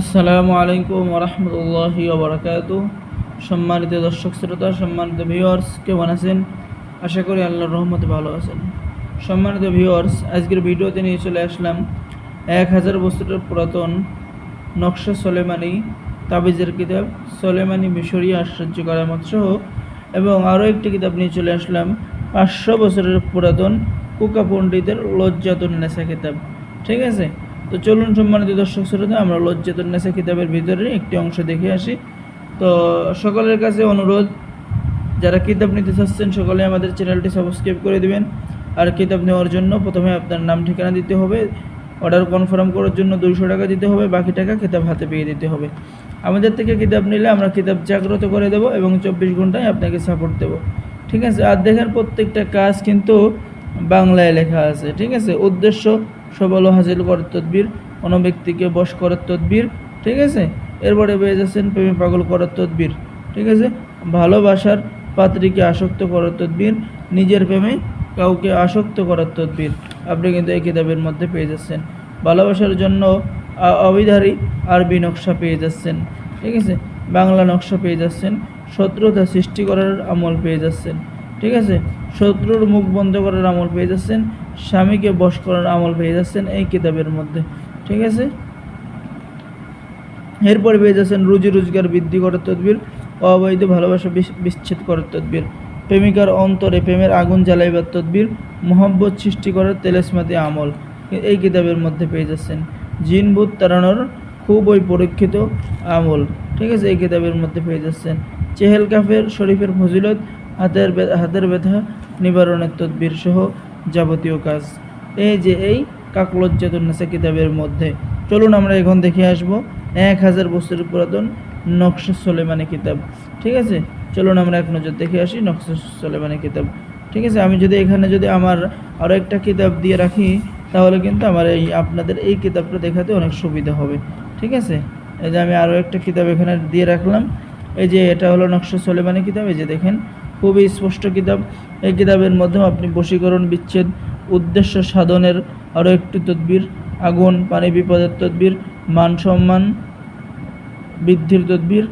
আসসালামু আলাইকুম রহমতুল্লাহি ওবরাকাত সম্মানিত দর্শক শ্রোতা, সম্মানিত ভিউয়ার্স কেমন আছেন? আশা করি আল্লাহর রহমতে ভালো আছেন। সম্মানিত ভিউয়ার্স আজকের ভিডিওতে নিয়ে চলে আসলাম এক হাজার বছরের পুরাতন নকশা সোলেমানি তাবিজের কিতাব, সোলেমানি মিশরী আশ্চর্য করামত সহ এবং আরও একটি কিতাব নিয়ে চলে আসলাম পাঁচশো বছরের পুরাতন কুকা পণ্ডিতের লজ্জাতুন নেশা কিতাব। ঠিক আছে? তো চলুন সম্মানিত দর্শক শ্রোতা, আমরা লজ্জাতুন নেশা কিতাবের ভিতরে একটি অংশ দেখে আসি। তো সকলের কাছে অনুরোধ, যারা কিতাব নিতে চাচ্ছেন সকলে আমাদের চ্যানেলটি সাবস্ক্রাইব করে দিবেন। আর কিতাব নেওয়ার জন্য প্রথমে আপনার নাম, ঠিকানা দিতে হবে, অর্ডার কনফার্ম করার জন্য দুইশো টাকা দিতে হবে, বাকি টাকা কিতাব হাতে পেয়ে দিতে হবে। আমাদের থেকে কিতাব নিলে আমরা কিতাব জাগ্রত করে দেব এবং চব্বিশ ঘন্টায় আপনাকে সাপোর্ট দেব। ঠিক আছে? আর দেখেন প্রত্যেকটা কাজ কিন্তু বাংলায় লেখা আছে। ঠিক আছে? উদ্দেশ্য সবল হাসিল করার তদবির কোনো ব্যক্তিকে বশ করার তদবির, ঠিক আছে? এরপরে পেয়ে যাচ্ছেন প্রেমে পাগল করার তদবির, ঠিক আছে? ভালোবাসার পাত্রীকে আসক্ত করার তদবির, নিজের প্রেমে কাউকে আসক্ত করার তদবির, আপনি কিন্তু এই কিতাবের মধ্যে পেয়ে যাচ্ছেন। ভালোবাসার জন্য অবিধারী আরবি নকশা পেয়ে যাচ্ছেন, ঠিক আছে? বাংলা নকশা পেয়ে যাচ্ছেন, শত্রুতা সৃষ্টি করার আমল পেয়ে যাচ্ছেন, ঠিক আছে? শত্রুর মুখ বন্ধ করার আমল পেয়ে যাচ্ছেন স্বামীকে বশ করার আমল পেয়ে যাচ্ছেন এই কিতাবের মধ্যে, ঠিক আছে? এরপরে পেয়ে যাচ্ছেন রুজি রোজগার বৃদ্ধি করার তদবির, অবৈধ ভালোবাসা বিস- বিচ্ছেদ করার তদবির, প্রেমিকার অন্তরে প্রেমের আগুন জ্বালাইবার তদবির, মোহাব্বত সৃষ্টি করার তেলেসমাতি আমল, এই কিতাবের মধ্যে পেয়ে যাচ্ছেন। জিন ভূত তাড়ানোর খুবই পরীক্ষিত আমল, ঠিক আছে? এই কিতাবের মধ্যে পেয়ে যাচ্ছেন। চেহেল কাফের শরীফের ফজিলত, হাতের হাতের ব্যথা নিবারণের তদবির সহ যাবতীয় কাজ। এই যে এই কাকলজ্জাতুন্নেসা কিতাবের মধ্যে। চলুন আমরা এখন দেখে আসব এক হাজার বছরের পুরাতন নকশা সোলেমানি কিতাব। ঠিক আছে? চলুন আমরা এক নজর দেখে আসি নকশা সোলেমানি কিতাব। ঠিক আছে? আমি যদি এখানে যদি আমার আরও একটা কিতাব দিয়ে রাখি, তাহলে কিন্তু আমার এই আপনাদের এই কিতাবটা দেখাতে অনেক সুবিধা হবে। ঠিক আছে? এই যে আমি আরও একটা কিতাব এখানে দিয়ে রাখলাম। এই যে এটা হলো নকশা সোলেমানি কিতাব। এই যে দেখেন, খুবই স্পষ্ট কিতাব। এই কিতাবের মাধ্যমে আপনি বশীকরণ, বিচ্ছেদ, উদ্দেশ্য সাধনের আরও একটি তদবির, আগুন, পানি বিপদের তদবির, মান সম্মান বৃদ্ধির তদবির,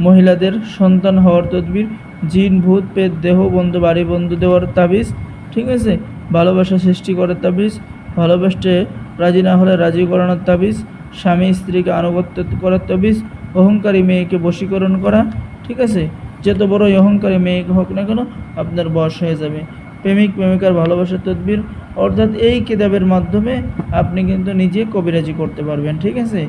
মহিলাদের সন্তান হওয়ার তদবির, জিন, ভূত, পেট, দেহ, বন্ধু, বাড়ি, বন্ধু দেওয়ার তাবিজ, ঠিক আছে? ভালোবাসা সৃষ্টি করার তাবিজ, ভালোবাসতে রাজি না হলে রাজি করানোর তাবিজ, স্বামী, স্ত্রীকে আনুগত্য করার তাবিজ, অহংকারী মেয়েকে বশীকরণ করা, ঠিক আছে? যত বড় অহংকারী মেয়ে হোক না কেন, আপনার বয়স হয়ে যাবে। প্রেমিক, প্রেমিকার ভালোবাসার তদবির, অর্থাৎ এই কিতাবের মাধ্যমে আপনি কিন্তু নিজে কবিরাজি করতে পারবেন, ঠিক আছে?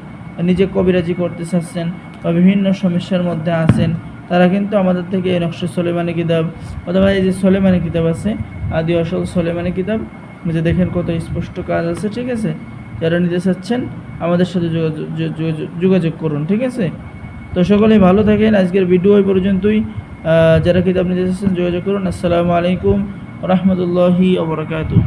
নিজে কবিরাজি করতে চাচ্ছেন বা বিভিন্ন সমস্যার মধ্যে আছেন, তারা কিন্তু আমাদের থেকে এই নকশা সোলেমানি কিতাব অথবা এই যে সোলেমানি কিতাব আছে, আদি আসল সোলেমানি কিতাব যে দেখেন কত স্পষ্ট কাজ আছে, ঠিক আছে? যারা নিতে চাচ্ছেন, আমাদের সাথে যোগাযোগ করুন, ঠিক আছে? তো সকলেই ভালো থাকেন। আজকের ভিডিও এই পর্যন্তই। যারা কিতাব নিতে যোগাযোগ করুন। আসসালামু আলাইকুম রহমতুল্লাহি ওবরাকাতু